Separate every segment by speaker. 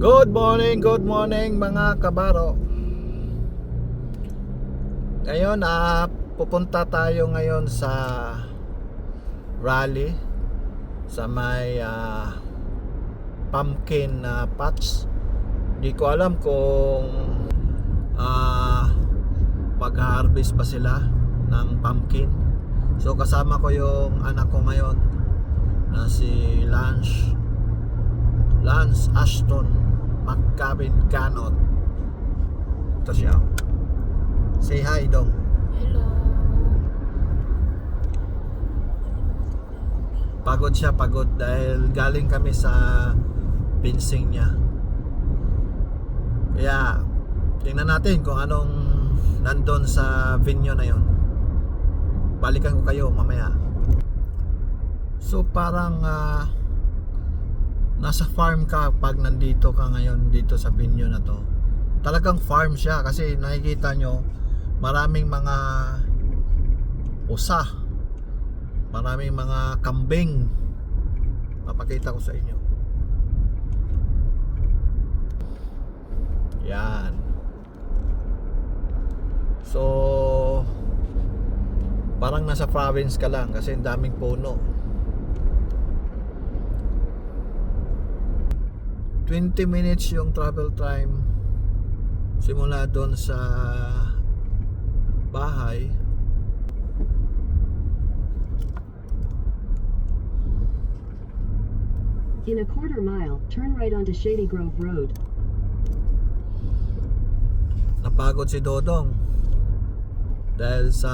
Speaker 1: Good morning, good morning mga kabaro. Ngayon, ah, pupunta tayo ngayon sa rally sa may ah, pumpkin na patch. Di ko alam kung ah, mag-harvest pa sila ng pumpkin. So kasama ko yung anak ko ngayon na si Lance Lance Ashton McCabin Ganot ito siya. Say hi dong.
Speaker 2: Hello.
Speaker 1: pagod siya pagod. Dahil galing kami sa pinsing niya. Kaya tingnan natin kung anong nandun sa venue na yon balikan ko kayo mamaya. So parang ah, nasa farm ka pag nandito ka ngayon dito sa venue na to talagang farm siya. Kasi nakikita nyo maraming mga usa maraming mga kambing. Papakita ko sa inyo. Yan. So parang nasa province ka lang kasi ang daming puno 20 minutes yung travel time simula doon sa bahay
Speaker 3: In a quarter mile, turn right onto Shady Grove Road.
Speaker 1: napagod si Dodong dahil sa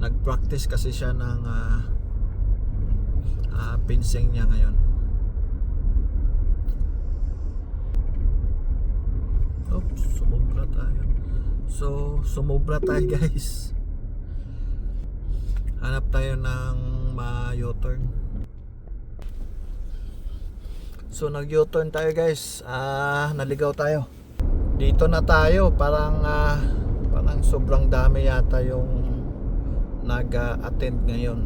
Speaker 1: nag-practice kasi siya ng ah, ah, pinsing niya ngayon oops sumobra tayo. So sumobra tayo guys. Hanap tayo ng ma-U-turn. So nag-U-turn tayo guys. Ah naligaw tayo. Dito na tayo. Parang ah, parang sobrang dami yata yung nag-attend ngayon.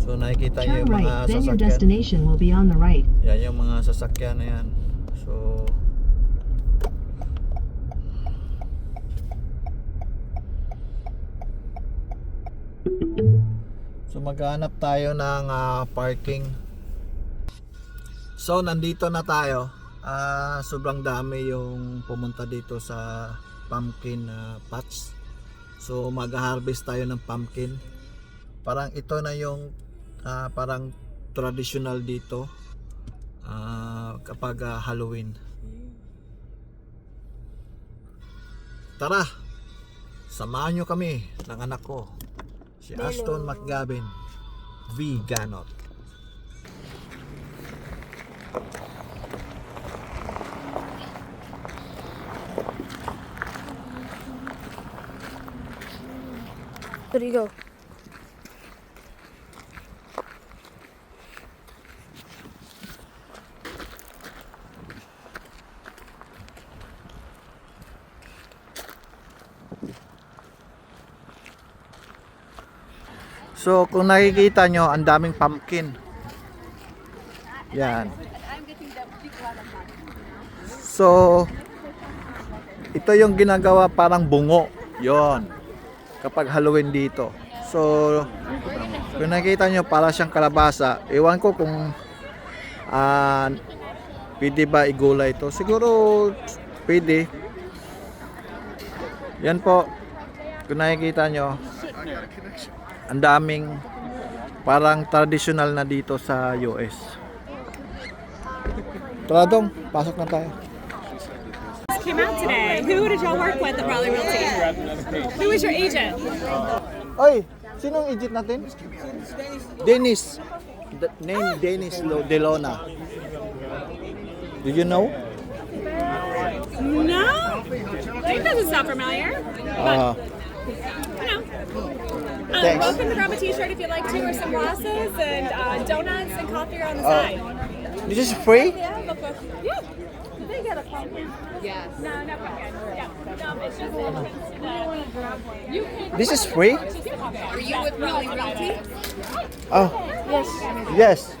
Speaker 1: So nakikita niyo yung mga
Speaker 3: right, then your
Speaker 1: sasakyan.
Speaker 3: destination will be on the right.
Speaker 1: yan yung mga sasakyan na yan so maghanap tayo ng ah, parking. So nandito na tayo. Ah, sobrang dami yung pumunta dito sa pumpkin ah, patch so mag-harvest tayo ng pumpkin. Parang ito na yung ah, parang traditional dito ah, kapag ah, Halloween. Tara! Samahan nyo kami ng anak ko si. Aston McGavin V. Ganot
Speaker 2: There you go.
Speaker 1: So kung nakikita nyo, ang daming pumpkin. Yan. So, ito yung ginagawa parang bungo. Yon. Kapag Halloween dito. So, kung nakikita nyo, para siyang kalabasa. Ewan ko kung ah pwede ba igulay ito. Siguro, pwede. Yan po. Kung nakikita nyo, ang daming parang traditional na dito sa US. Tara dong, pasok na tayo.
Speaker 4: came out today. Who did y'all work with at Raleigh Realty? Who was your agent?
Speaker 1: Oy, sinong agent natin? Dennis. The name Dennis Lo Delona. Did you know?
Speaker 4: No, that doesn't sound familiar.
Speaker 1: Ah,
Speaker 4: You know. Um,
Speaker 1: Thanks.
Speaker 4: welcome to grab a t-shirt if you'd like to, or some glasses, and uh, donuts and coffee are on the
Speaker 1: Uh,
Speaker 4: side.
Speaker 1: this is free?
Speaker 4: Yeah, look, look. Yeah. Did they get a pumpkin? Yes. No, no pumpkin. Yeah. No, it's just a entrance to the. You can.
Speaker 1: This is free?
Speaker 4: Are you with Raleigh Realty?
Speaker 1: Oh, yes. Yes.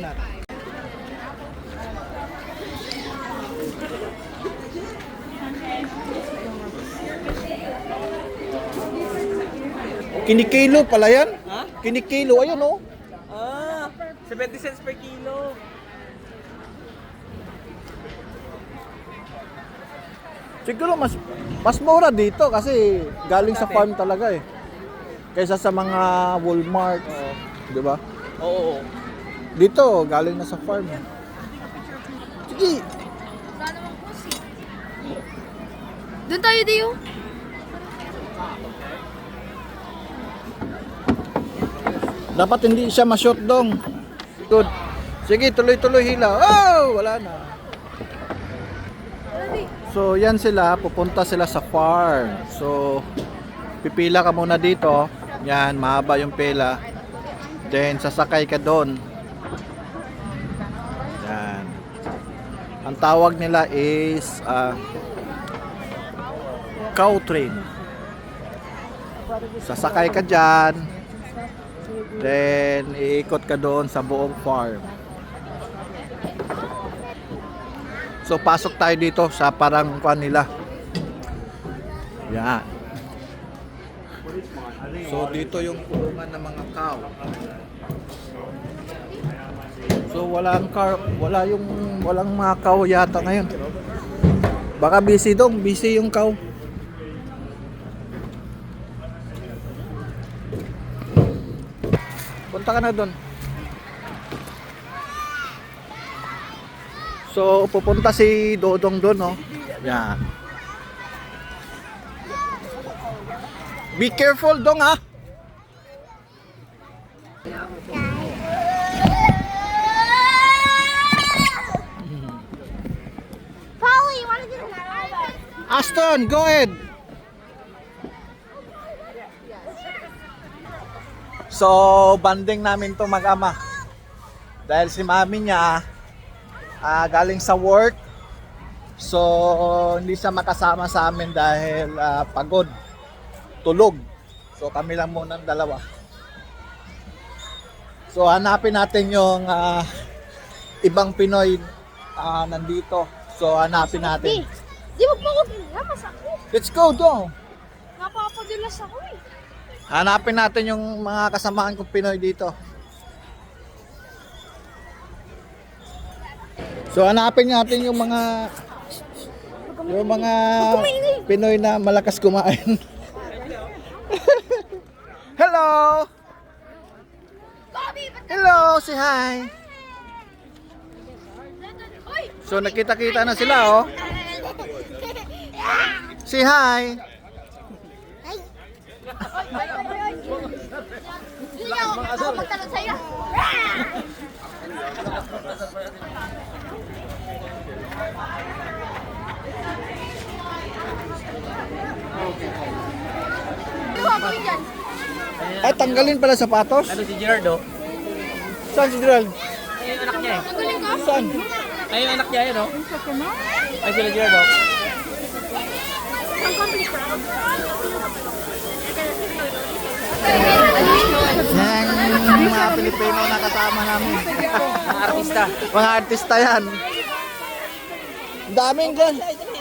Speaker 1: Not. Kinikilo pala yan?
Speaker 5: Ha?
Speaker 1: Kinikilo, ayun oh.
Speaker 5: Ah, 70 cents per kilo.
Speaker 1: Siguro mas mas mura dito kasi galing sa farm talaga eh. Kaysa sa mga Walmart,
Speaker 5: Oo.
Speaker 1: 'di ba?
Speaker 5: Oo.
Speaker 1: Dito galing na sa farm. Sige,
Speaker 2: Doon tayo, Dio.
Speaker 1: dapat hindi siya ma-shot dong. Good. Sige, tuloy-tuloy hila. Oh, wala na. So, yan sila, pupunta sila sa farm. So, pipila ka muna dito. Yan, mahaba yung pila. Then, sasakay ka doon. Ang tawag nila is uh, cow train. Sasakay ka dyan. Then, iikot ka doon sa buong farm. So, pasok tayo dito sa parang kuan nila. Yan. So, dito yung kulungan ng mga cow. So, walang car, wala yung walang mga cow yata ngayon. Baka busy dong, busy yung cow. Punta ka na doon. So, pupunta si Dodong doon, no? Yan. Be careful, Dong, ha? Aston, go ahead. So, banding namin to mag-ama. Dahil si mami niya ah, galing sa work. So, hindi siya makasama sa amin dahil ah, pagod. Tulog. So, kami lang muna ang dalawa. So, hanapin natin yung ah, ibang Pinoy ah, nandito. So, hanapin natin.
Speaker 2: Di mo pa ako pinamas ako.
Speaker 1: Let's go, Dong.
Speaker 2: Napapadalas ako eh.
Speaker 1: Hanapin natin yung mga kasamaan kong Pinoy dito. So hanapin natin yung mga yung mga Pinoy na malakas kumain. Hello. Hello, say hi. So nakita-kita na sila oh. Say hi.
Speaker 2: Hindi ako ako magtanong sa'yo.
Speaker 1: Ay, tanggalin pala sapatos.
Speaker 5: Ano si Gerardo?
Speaker 1: Saan si Gerald?
Speaker 5: Ay, yung anak niya eh.
Speaker 2: Tanggalin ko?
Speaker 1: Saan?
Speaker 5: Ay, yung anak niya yun, no? Ay, sila Gerardo.
Speaker 1: Yan, mga Pilipino na kasama namin.
Speaker 5: Mga artista.
Speaker 1: Mga artista yan. Ang Daming gan.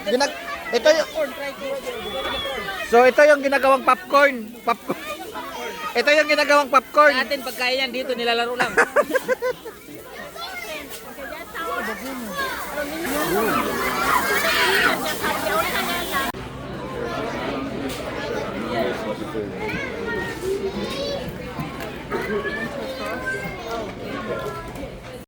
Speaker 1: Ginag ito yung So ito yung ginagawang popcorn. Popcorn. Ito yung ginagawang popcorn.
Speaker 5: Sa atin, pagkain yan dito, nilalaro lang. 对，对。